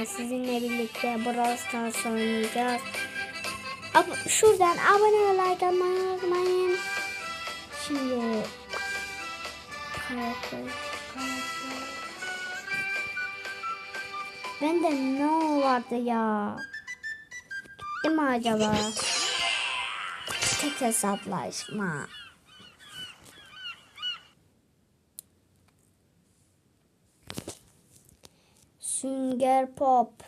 arkadaşlar sizinle birlikte Brawl Stars oynayacağız. Ab şuradan abone ve like unutmayın. Şimdi karakter. Bende ne vardı ya? Gitti mi acaba? Tek hesaplaşma. Sünger Pop.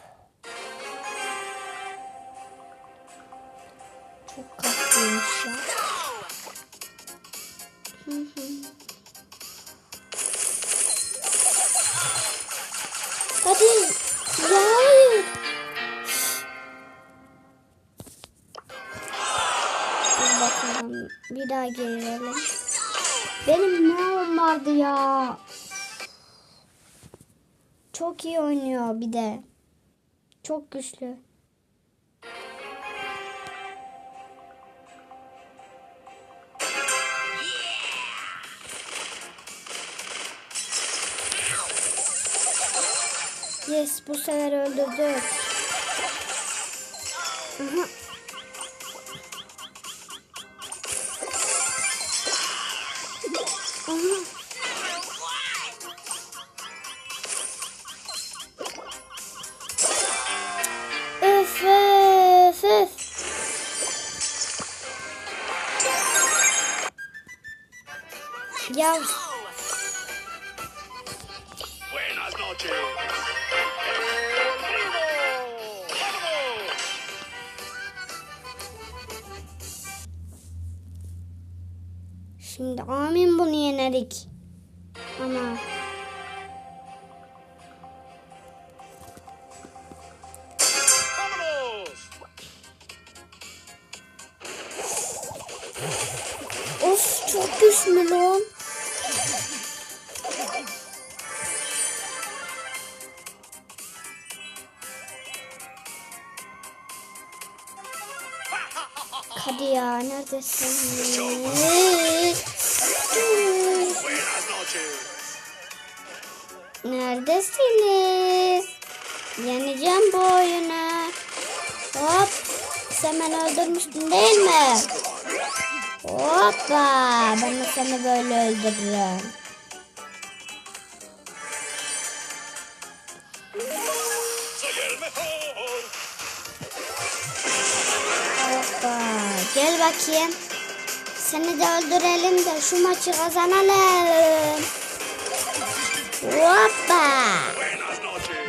Çok iyi oynuyor bir de. Çok güçlü. Yes bu sefer öldürdük. Aha. Aha. Buenas noches. Şimdi amin bunu yenerik. Ama ya neredesin? Buenas noches. Neredesiniz? Yeneceğim bu oyunu. Hop. Sen öldürmüştün değil mi? Hoppa. Ben de seni böyle öldürürüm. Bakayım. Seni de öldürelim de şu maçı kazanalım. Hoppa.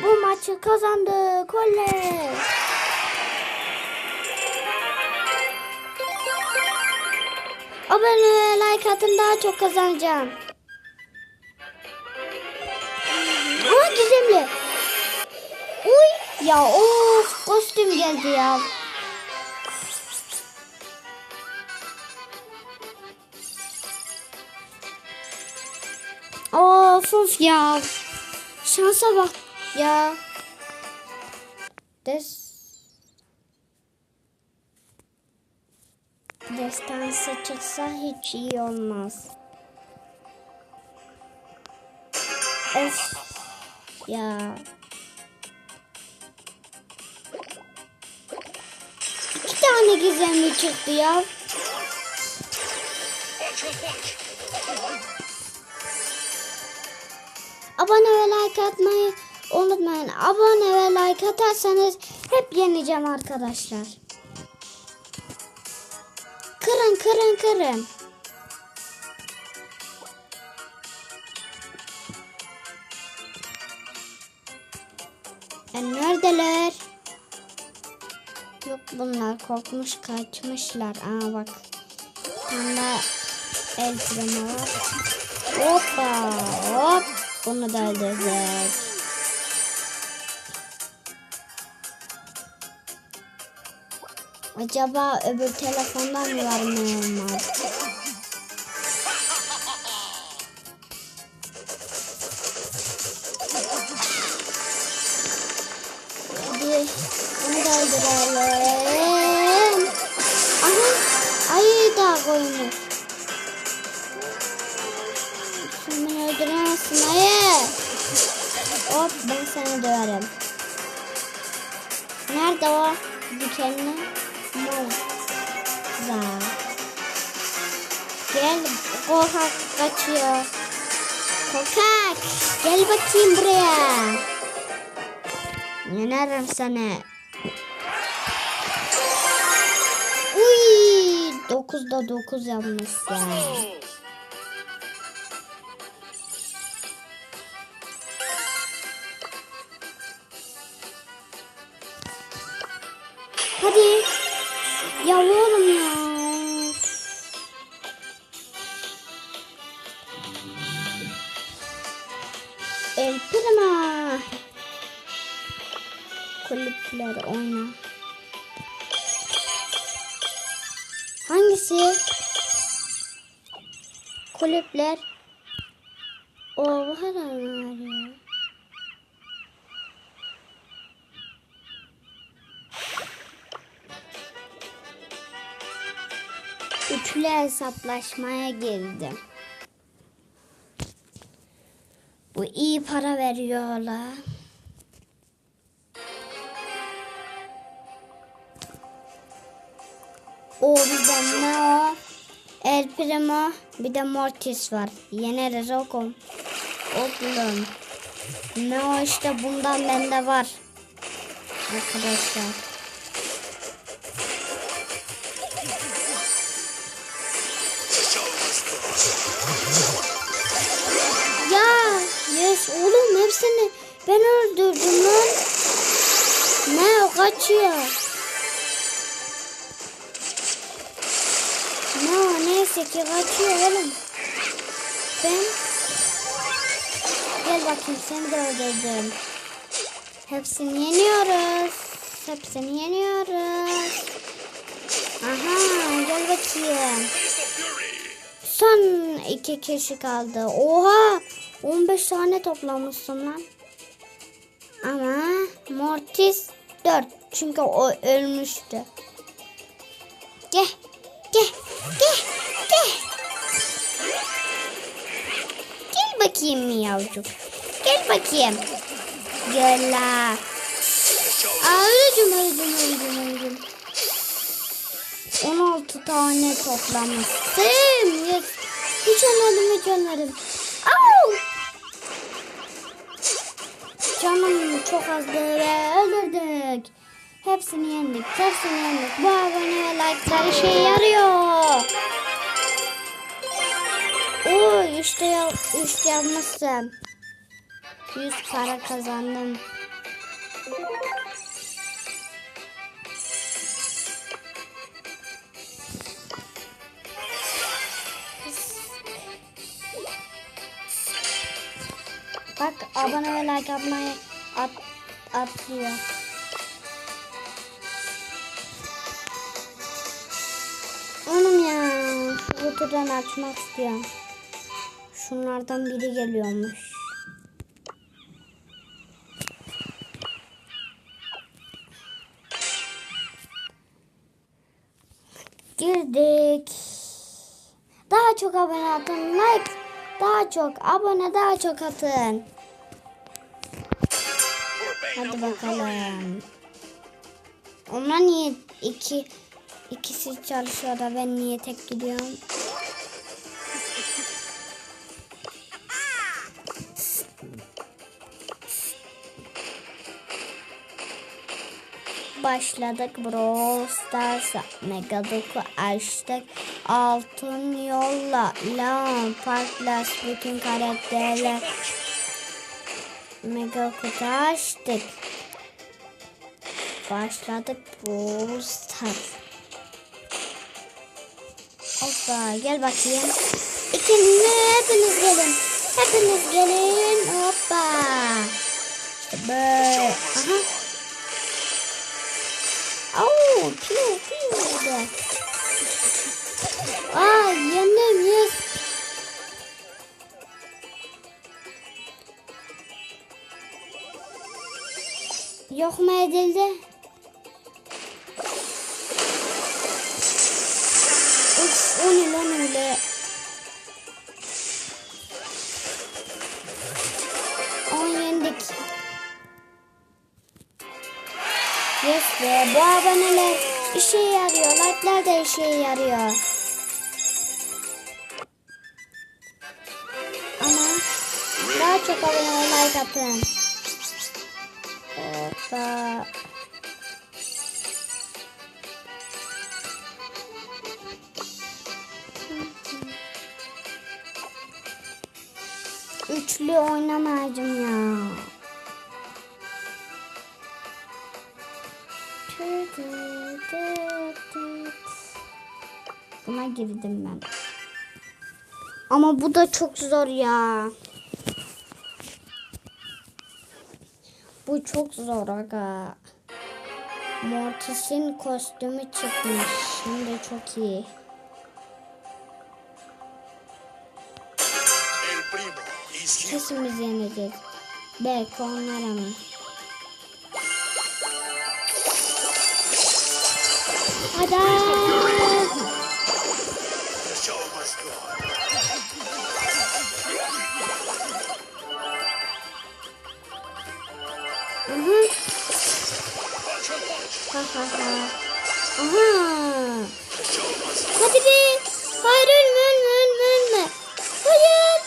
Bu maçı kazandık. Oley. Abone like atın daha çok kazanacağım. Aa gizemli. Uy ya of kostüm geldi ya. Of ya. Şansa bak ya. Des Destansı çıksa hiç iyi olmaz. Of ya. İki tane gizemli çıktı ya. Abone ve like atmayı unutmayın. Abone ve like atarsanız hep yeneceğim arkadaşlar. Kırın kırın kırın. Ya neredeler? Yok bunlar korkmuş kaçmışlar. Aa bak. Bunda el freni var. Hoppa hop. Bunu da öldürecek. Acaba öbür telefondan mı var mı? Seni döverim. Nerede o dikenli? Moza. Gel korkak kaçıyor. Korkak gel bakayım buraya. Yenerim seni. Uy 9'da 9 yapmışsın. Oh. Hadi. Ya oğlum ya. El Prima. Kulüpler oyna. Hangisi? Kulüpler. O var ya. Hesaplaşmaya girdim. Bu iyi para veriyorlar. O bizden ne o? El Primo bir de Mortis var. Yeneriz okum. Oğlum. Ne o işte bundan bende var. Arkadaşlar. Ya yes oğlum hepsini ben öldürdüm lan. Ne o kaçıyor. Ne o neyse ki kaçıyor oğlum. Ben gel bakayım seni de öldürdüm. Hepsini yeniyoruz. Hepsini yeniyoruz. Aha gel bakayım. Son iki kişi kaldı. Oha! 15 tane toplamışsın lan. Ama Mortis 4. Çünkü o ölmüştü. Gel. Gel. Gel. Gel. Gel bakayım miyavcuk. Gel bakayım. Gel la. Aa, öleceğim öleceğim öleceğim. 16 tane toplamıştım. Yes. Hiç ölmedim hiç ölmedim. Au! Canım çok azdı ve öldürdük. Hepsini yendik. Hepsini yendik. Bu abone ve like'lar işe yarıyor. Oo işte işte yapmışsın. 100 para kazandım. Abone ve like atmayı at, atıyor. Oğlum ya kutudan açmak istiyorum. Şunlardan biri geliyormuş. Girdik. Daha çok abone atın. Like daha çok. Abone daha çok atın. Hadi bakalım. Onlar niye iki ikisi çalışıyor da ben niye tek gidiyorum? Başladık Brawl Stars Megadoku açtık Altın yolla Leon Parklas bütün karakterler Mega kutu açtık. Başladık Brawl Stars Hoppa gel bakayım. İkiniz hepiniz gelin. Hepiniz gelin Hoppa. İşte böyle. Aha. Au, piu piu. Aa, yendim yes. Yok mu edildi? O ne lan öyle? On yendik. Yes be bu aboneler işe yarıyor. Like'lar da işe yarıyor. Ama daha çok abone like atın. Hoppa. Üçlü oynamayacağım ya. Buna girdim ben. Ama bu da çok zor ya. Bu çok zor aga. Mortis'in kostümü çıkmış. Şimdi çok iyi. Kesimiz yeneceğiz. Belki onlar ama. Hadi. Ha ha ha. Aha. Hadi be. Hayır ölme ölme ölme ölme. Hayır.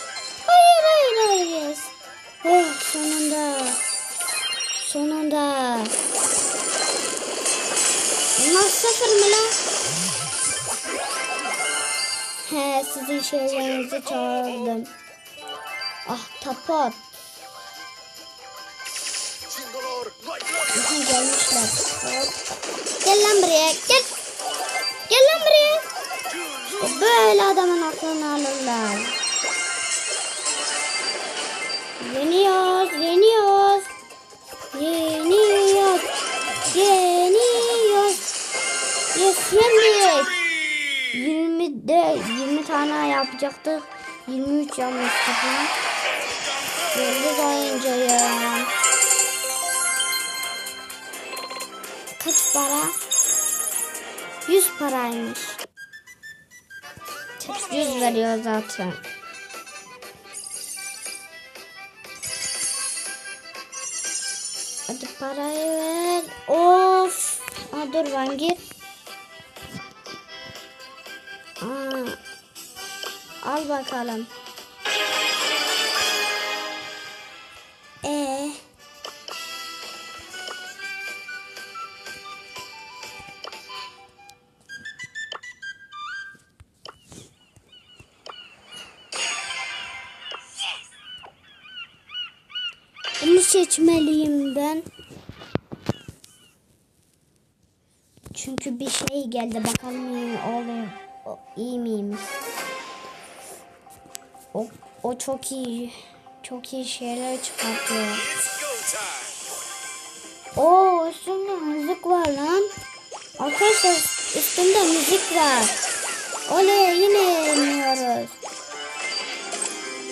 Hayır hayır hayır. Oh sonunda. Sonunda. Bunlar sıfır mı lan? He sizin şeylerinizi çağırdım. Ah tapat. Aha gelmişler. Gel lan buraya gel. Gel lan buraya. Böyle adamın aklını alırlar. Yeniyoruz, yeniyoruz. Yeniyoruz. Yeniyoruz. Yes, yendik. 20 de 20 tane yapacaktık. 23 yapmıştık. lan. Yıldız oyuncuyum. Kaç para? 100 paraymış. 100 veriyor zaten. Hadi parayı ver. Of. Aa, dur ben gir. Aa, al bakalım. Seçmeliyim ben. Çünkü bir şey geldi. Bakalım iyi oluyor. O, iyi miyim? O, o çok iyi. Çok iyi şeyler çıkartıyor. Oo üstünde müzik var lan. Arkadaşlar üstünde müzik var. Oley yine yeniyoruz.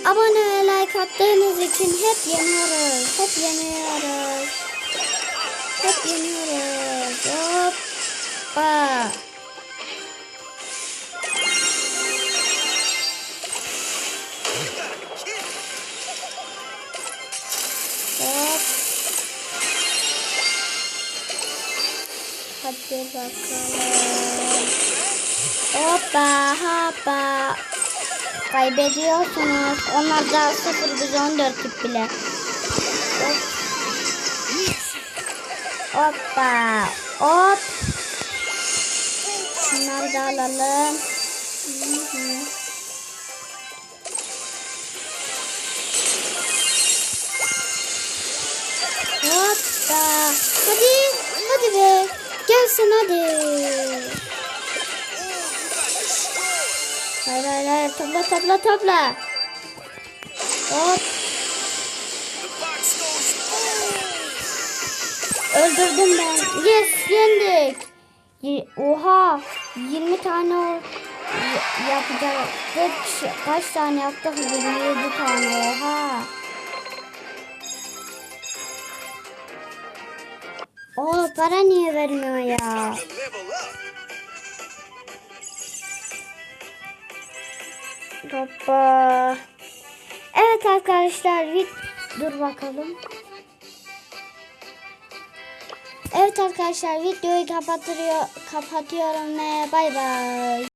Abone ve like attığınız için hep yeniyoruz. Hep yeniyoruz. Hep yeniyoruz. Hoppa. Hop. Hadi bakalım. Hoppa hoppa. Kaybediyorsunuz. Onlar daha 0 biz 14 tip bile. Hop. Hoppa. Hop. Şunları da alalım. Hı. Hoppa. Hadi. Hadi be. Gelsin hadi. Hayır hayır hayır. Topla topla topla. Hop. Öldürdüm ben. Yes yendik. Ye- Oha. 20 tane o- y- yapacaktık. Kaç tane yaptık? 27 tane. Oha. O para niye vermiyor ya? Hoppa. Evet arkadaşlar vid dur bakalım. Evet arkadaşlar videoyu kapatıyor, kapatıyorum ve bay bay.